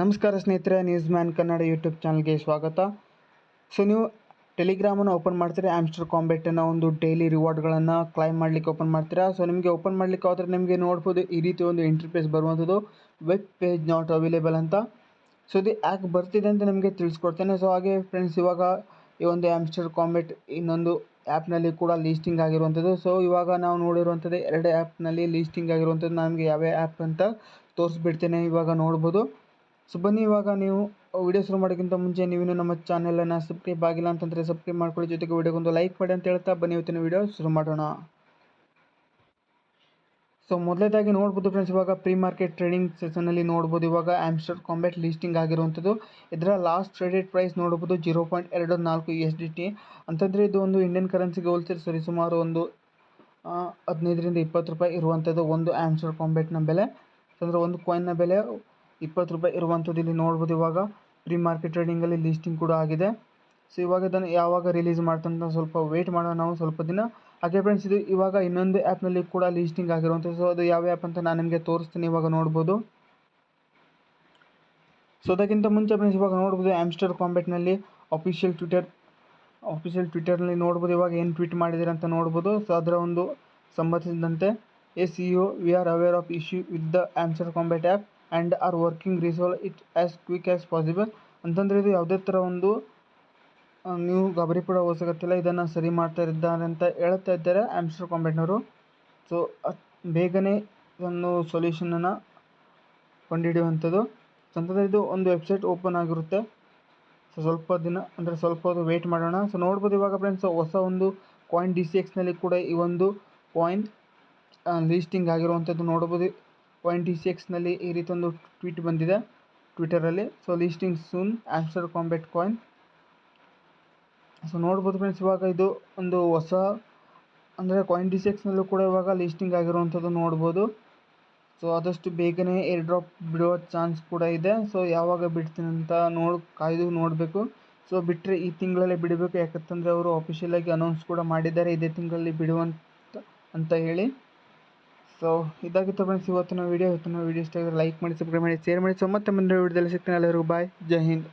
ನಮಸ್ಕಾರ ಸ್ನೇಹಿತರೆ news man Kannada YouTube ಚಾನಲ್ಗೆ ಸ್ವಾಗತ. ಸೊ ನೀವು ಟೆಲಿಗ್ರಾಮನ್ನು ಓಪನ್ ಮಾಡ್ತೀರಿ ಆಮ್ಸ್ಟರ್ ಕಾಂಬೆಟನ್ನು ಒಂದು ಡೈಲಿ ರಿವಾರ್ಡ್ಗಳನ್ನು ಕ್ಲೈಮ್ ಮಾಡಲಿಕ್ಕೆ ಓಪನ್ ಮಾಡ್ತೀರಾ? ಸೊ ನಿಮಗೆ ಓಪನ್ ಮಾಡಲಿಕ್ಕೆ ಹೋದರೆ ನಿಮಗೆ ನೋಡ್ಬೋದು ಈ ರೀತಿ ಒಂದು ಇಂಟರ್ಫೇಸ್ ಬರುವಂಥದ್ದು ವೆಬ್ ಪೇಜ್ ನಾಟ್ ಅವೈಲೇಬಲ್ ಅಂತ. ಸೊ ಇದು ಯಾಕೆ ಬರ್ತಿದೆ ಅಂತ ನಿಮಗೆ ತಿಳಿಸ್ಕೊಡ್ತೇನೆ. ಸೊ ಹಾಗೆ ಫ್ರೆಂಡ್ಸ್ ಇವಾಗ ಈ ಒಂದು ಆಮ್ಸ್ಟರ್ ಕಾಂಬೆಟ್ ಇನ್ನೊಂದು ಆ್ಯಪ್ನಲ್ಲಿ ಕೂಡ ಲೀಸ್ಟಿಂಗ್ ಆಗಿರುವಂಥದ್ದು. ಸೊ ಇವಾಗ ನಾವು ನೋಡಿರುವಂಥದ್ದು ಎರಡು ಆ್ಯಪ್ನಲ್ಲಿ ಲೀಸ್ಟಿಂಗ್ ಆಗಿರುವಂಥದ್ದು. ನಮಗೆ ಯಾವ್ಯಾವ ಆ್ಯಪ್ ಅಂತ ತೋರಿಸ್ಬಿಡ್ತೇನೆ ಇವಾಗ ನೋಡ್ಬೋದು. ಸೊ ಬನ್ನಿ, ಇವಾಗ ನೀವು ವಿಡಿಯೋ ಶುರು ಮಾಡೋಕ್ಕಿಂತ ಮುಂಚೆ ನೀವು ನಮ್ಮ ಚಾನೆಲನ್ನು ಸಬ್ಸ್ಕ್ರೈಬ್ ಆಗಿಲ್ಲ ಅಂತಂದರೆ ಸಬ್ಸ್ಕ್ರೈಬ್ ಮಾಡ್ಕೊಳ್ಳಿ. ಜೊತೆಗೆ ವಿಡಿಯೋಗೊಂದು ಲೈಕ್ ಮಾಡಿ ಅಂತ ಹೇಳ್ತಾ ಬನ್ನಿ, ಇವತ್ತಿನ ವಿಡಿಯೋ ಶುರು ಮಾಡೋಣ. ಸೊ ಮೊದಲೇದಾಗಿ ನೋಡ್ಬೋದು ಫ್ರೆಂಡ್ಸ್ ಇವಾಗ ಪ್ರೀ ಮಾರ್ಕೆಟ್ ಟ್ರೇಡಿಂಗ್ ಸೆಷನಲ್ಲಿ ನೋಡ್ಬೋದು. ಇವಾಗ ಆಮ್ಸ್ಟರ್ ಕಾಂಬೆಟ್ ಲಿಸ್ಟಿಂಗ್ ಆಗಿರುವಂಥದ್ದು. ಇದರ ಲಾಸ್ಟ್ ಟ್ರೇಡೆಡ್ ಪ್ರೈಸ್ ನೋಡ್ಬೋದು ಜೀರೋ ಪಾಯಿಂಟ್ ಎರಡು ನಾಲ್ಕು ಎಸ್ ಡಿ ಟಿ ಅಂತಂದರೆ ಇದು ಒಂದು ಇಂಡಿಯನ್ ಕರೆನ್ಸಿಗೆ ಹೋಲ್ಸಿದ್ರೆ ಸರಿ ಸುಮಾರು ಒಂದು ಹದಿನೈದರಿಂದ ಇಪ್ಪತ್ತು ರೂಪಾಯಿ ಇರುವಂಥದ್ದು ಒಂದು ಆಮ್ಸ್ಟರ್ ಕಾಂಬೆಟ್ನ ಬೆಲೆ. ಅಂದರೆ ಒಂದು ಕಾಯಿನ್ನ ಬೆಲೆ ಇಪ್ಪತ್ತು ರೂಪಾಯಿ ಇರುವಂಥದ್ದು ಇಲ್ಲಿ ನೋಡ್ಬೋದು ಇವಾಗ. ಪ್ರೀ ಮಾರ್ಕೆಟ್ ಟ್ರೇಡಿಂಗಲ್ಲಿ ಲಿಸ್ಟಿಂಗ್ ಕೂಡ ಆಗಿದೆ. ಸೊ ಇವಾಗ ಇದನ್ನು ಯಾವಾಗ ರಿಲೀಸ್ ಮಾಡ್ತಂತ ಸ್ವಲ್ಪ ವೇಟ್ ಮಾಡೋಣ ನಾವು ಸ್ವಲ್ಪ ದಿನ. ಹಾಗೆ ಫ್ರೆಂಡ್ಸ್ ಇದು ಇವಾಗ ಇನ್ನೊಂದು ಆ್ಯಪ್ನಲ್ಲಿ ಕೂಡ ಲಿಸ್ಟಿಂಗ್ ಆಗಿರುವಂಥದ್ದು. ಸೊ ಅದು ಯಾವ ಆ್ಯಪ್ ಅಂತ ನಾನು ನಿಮಗೆ ತೋರಿಸ್ತೀನಿ ಇವಾಗ ನೋಡ್ಬೋದು. ಸೊ ಅದಕ್ಕಿಂತ ಮುಂಚೆ ಫ್ರೆಂಡ್ಸ್ ಇವಾಗ ನೋಡ್ಬೋದು ಆಮ್ಸ್ಟರ್ ಕಾಂಬೆಟ್ನಲ್ಲಿ ಅಫಿಷಿಯಲ್ ಟ್ವಿಟರ್ ಅಫಿಷಿಯಲ್ ಟ್ವಿಟರ್ನಲ್ಲಿ ನೋಡ್ಬೋದು ಇವಾಗ ಏನು ಟ್ವೀಟ್ ಮಾಡಿದ್ದೀರ ಅಂತ ನೋಡ್ಬೋದು. ಸೊ ಅದರ ಒಂದು ಸಂಬಂಧಿಸಿದಂತೆ as you we are aware of issue with the Hamster Kombat app and are working resolve it as quick as possible ಅಂತಂದರೆ ಇದು ಯಾವುದೇ ಥರ ಒಂದು ನೀವು ಗಾಬರಿ ಪಡೋ ಅವಶ್ಯಕತೆ ಇದನ್ನು ಸರಿ ಮಾಡ್ತಾ ಇದ್ದಾರೆ ಅಂತ ಹೇಳ್ತಾ ಇದ್ದಾರೆ ಆಮ್ಸ್ಟರ್ ಕಾಂಬೆಟ್ನವರು ಸೊ ಬೇಗನೆ ಇದನ್ನು ಸೊಲ್ಯೂಷನನ್ನು ಕಂಡುಹಿಡಿಯುವಂಥದ್ದು. ಅಂತಂದರೆ ಇದು ಒಂದು ವೆಬ್ಸೈಟ್ ಓಪನ್ ಆಗಿರುತ್ತೆ. ಸೊ ಸ್ವಲ್ಪ ದಿನ, ಅಂದರೆ ಸ್ವಲ್ಪ ಹೊತ್ತು ವೆಯ್ಟ್ ಮಾಡೋಣ. ಸೊ ನೋಡ್ಬೋದು ಇವಾಗ ಫ್ರೆಂಡ್ಸ್ ಹೊಸ ಒಂದು ಕಾಯಿನ್ ಡಿ ಸಿ ಎಕ್ಸ್ನಲ್ಲಿ ಕೂಡ ಈ ಒಂದು ಕಾಯಿನ್ ಲೀಸ್ಟಿಂಗ್ ಆಗಿರುವಂಥದ್ದು ನೋಡ್ಬೋದು. ಕಾಯಿನ್ ಸಿಕ್ಸ್ನಲ್ಲಿ ಈ ರೀತಿ ಒಂದು ಟ್ವೀಟ್ ಬಂದಿದೆ ಟ್ವಿಟರಲ್ಲಿ. So listing soon answer Kombat coin so ನೋಡ್ಬೋದು ಫ್ರೆಂಡ್ಸ್ ಇವಾಗ ಇದು ಒಂದು ಹೊಸ, ಅಂದರೆ ಕಾಯಿನ್ ಡಿ ಸಿ ಎಕ್ಸ್ನಲ್ಲೂ ಕೂಡ ಇವಾಗ ಲಿಸ್ಟಿಂಗ್ ಆಗಿರುವಂಥದ್ದು ನೋಡ್ಬೋದು. ಸೊ ಆದಷ್ಟು ಬೇಗನೆ ಏರ್ ಡ್ರಾಪ್ ಬಿಡುವ ಚಾನ್ಸ್ ಕೂಡ ಇದೆ. ಸೊ ಯಾವಾಗ ಬಿಡ್ತೀನಿ ಅಂತ ನೋಡ್, ಕಾಯ್ದು ನೋಡಬೇಕು. ಸೊ ಬಿಟ್ಟರೆ ಈ ತಿಂಗಳಲ್ಲೇ ಬಿಡಬೇಕು, ಯಾಕಂತಂದರೆ ಅವರು ಅಫಿಷಿಯಲಾಗಿ ಅನೌನ್ಸ್ ಕೂಡ ಮಾಡಿದ್ದಾರೆ, ಇದೇ ತಿಂಗಳಲ್ಲಿ ಬಿಡುವಂತ, ಅಂತ ಹೇಳಿ. ಸೊ ಇದಾಗಿತ್ತು ಫ್ರೆಂಡ್ಸ್ ಇವತ್ತಿನ ವೀಡಿಯೋ ಇವತ್ತಿನ ವೀಡಿಯೋ ಇಷ್ಟ ಆಗಿದ್ರೆ ಲೈಕ್ ಮಾಡಿ ಸಬ್ಸ್ಕ್ರೈಬ್ ಮಾಡಿ ಶೇರ್ ಮಾಡಿ. ಸೊ ಮತ್ತೆ ಮುಂದಿನ ವೀಡಿಯೋದಲ್ಲಿ ಸಿಗ್ತೀನಿ. ಎಲ್ಲರಿಗೂ ಬಾಯ್ ಜೈ ಹಿಂದ್.